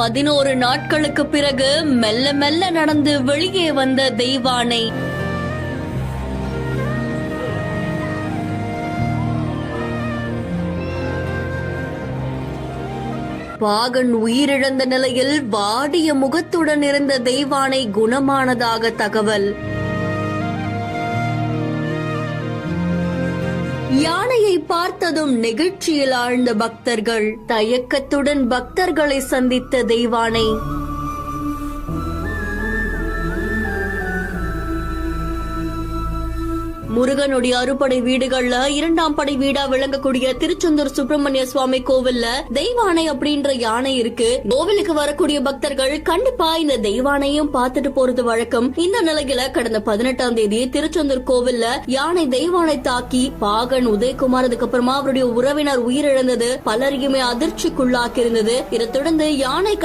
பதினோரு நாட்களுக்கு பிறகு மெல்ல மெல்ல நடந்து வெளியே வந்த தெய்வானை. பாகன் உயிரிழந்த நிலையில் வாடிய முகத்துடன் இருந்த தெய்வானை குணமானதாக தகவல். யானையை பார்த்ததும் நெகிழ்ச்சியில் ஆழ்ந்த பக்தர்கள் தயக்கத்துடன் பக்தர்களை சந்தித்த தெய்வானை முருகனுடைய அறுபடை வீடுகள்ல இரண்டாம் படை வீடா விளங்கக்கூடிய திருச்செந்தூர் சுப்பிரமணிய சுவாமி கோவில்ல தெய்வானை அப்படின்ற யானை இருக்கு. கோவிலுக்கு வரக்கூடிய பக்தர்கள் கண்டிப்பா இந்த தெய்வானையும் பார்த்துட்டு போறது வழக்கம். இந்த நிலையில கடந்த பதினெட்டாம் தேதி திருச்செந்தூர் கோவில்ல யானை தெய்வானை தாக்கி பாகன் உதயகுமார் அதுக்கப்புறமா அவருடைய உறவினர் உயிரிழந்தது பலரையுமே அதிர்ச்சிக்குள்ளாக்கி இருந்தது இதை தொடர்ந்து யானை